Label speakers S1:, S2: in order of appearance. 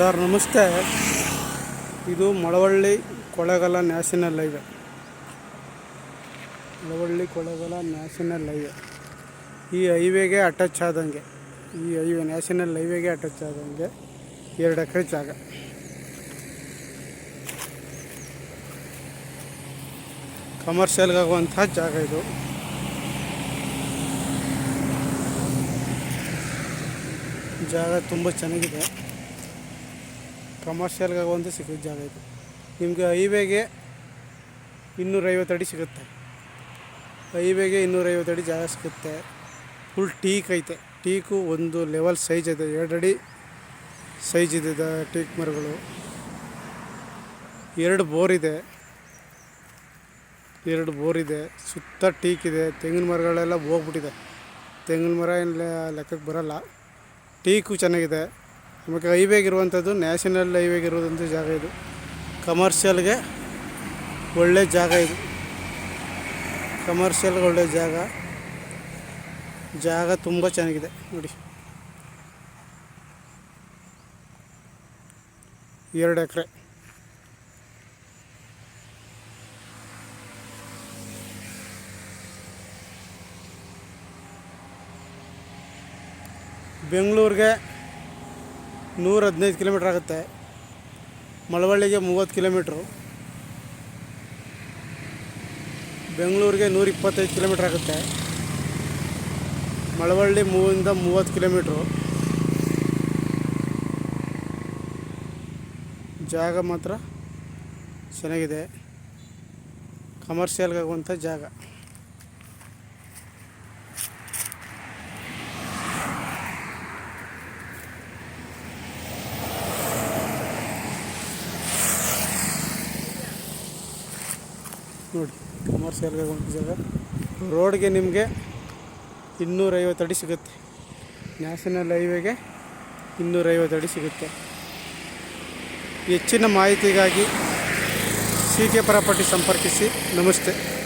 S1: Sir, ನಮಸ್ತೆ. ಇದು Malavalli Kollegal national highway. Malavalli Kollegal national highway. ಈ ಹೈವೇಗೆ ಅಟ್ಯಾಚ್ ಆದಂಗೆ, ಈ ಹೈವೇ ನ್ಯಾಷನಲ್ ಹೈವೇಗೆ ಅಟ್ಯಾಚ್ ಆದಂಗೆ ಎರಡು ಎಕರೆ ಜಾಗ. ಕಮರ್ಷಿಯಲ್ಗಾಗುವಂಥ ಜಾಗ ಇದು. ಜಾಗ ತುಂಬ ಚೆನ್ನಾಗಿದೆ. ಕಮರ್ಷಿಯಲ್ಗಾಗುವಂಥ ಸಿಗೋ ಜಾಗ ಇದು. ನಿಮಗೆ ಹೈವೇಗೆ ಇನ್ನೂರೈವತ್ತು ಅಡಿ ಸಿಗುತ್ತೆ. ಹೈವೇಗೆ ಇನ್ನೂರೈವತ್ತು ಅಡಿ ಜಾಗ ಸಿಗುತ್ತೆ. ಫುಲ್ ಟೀಕ್ ಐತೆ. ಟೀಕು ಒಂದು ಲೆವೆಲ್ ಸೈಜ್ ಇದೆ. ಎರಡು ಅಡಿ ಸೈಜ್ ಇದೆ ಟೀಕ್ ಮರಗಳು. ಎರಡು ಬೋರ್ ಇದೆ. ಎರಡು ಬೋರ್ ಇದೆ. ಸುತ್ತ ಟೀಕ್ ಇದೆ. ತೆಂಗಿನ ಮರಗಳೆಲ್ಲ ಹೋಗ್ಬಿಟ್ಟಿದೆ. ತೆಂಗಿನ ಮರ ಏನು ಲೆಕ್ಕಕ್ಕೆ ಬರೋಲ್ಲ. ಟೀಕು ಚೆನ್ನಾಗಿದೆ. ಆಮೇಲೆ ಹೈವೇಗೆ ಇರುವಂಥದ್ದು, ನ್ಯಾಷನಲ್ ಹೈವೇಗೆ ಇರುವಂಥ ಜಾಗ ಇದು. ಕಮರ್ಷಿಯಲ್ಗೆ ಒಳ್ಳೆ ಜಾಗ ಇದು. ಕಮರ್ಷಿಯಲ್ಗೆ ಒಳ್ಳೆ ಜಾಗ. ಜಾಗ ತುಂಬ ಚೆನ್ನಾಗಿದೆ, ನೋಡಿ. ಎರಡು ಎಕರೆ. ಬೆಂಗಳೂರಿಗೆ ನೂರ ಹದಿನೈದು ಕಿಲೋಮೀಟ್ರ್ ಆಗುತ್ತೆ. ಮಳವಳ್ಳಿಗೆ ಮೂವತ್ತು ಕಿಲೋಮೀಟ್ರು. ಬೆಂಗಳೂರಿಗೆ ನೂರ ಇಪ್ಪತ್ತೈದು ಕಿಲೋಮೀಟ್ರ್ ಆಗುತ್ತೆ. ಮಳವಳ್ಳಿ ಮೂವಿಂದ ಮೂವತ್ತು ಕಿಲೋಮೀಟ್ರು. ಜಾಗ ಮಾತ್ರ ಚೆನ್ನಾಗಿದೆ. ಕಮರ್ಷಿಯಲ್ಗಾಗುವಂಥ ಜಾಗ. ನೋಡಿ. ಕಮರ್ಷಿಯಲ್ಗೆ ಜಾಗ. ರೋಡ್ಗೆ ನಿಮಗೆ ಇನ್ನೂರೈವತ್ತು ಅಡಿ ಸಿಗುತ್ತೆ. ನ್ಯಾಷನಲ್ ಹೈವೇಗೆ ಇನ್ನೂರೈವತ್ತು ಅಡಿ ಸಿಗುತ್ತೆ. ಹೆಚ್ಚಿನ ಮಾಹಿತಿಗಾಗಿ ಸಿ ಕೆ ಪ್ರಾಪರ್ಟಿ ಸಂಪರ್ಕಿಸಿ. ನಮಸ್ತೆ.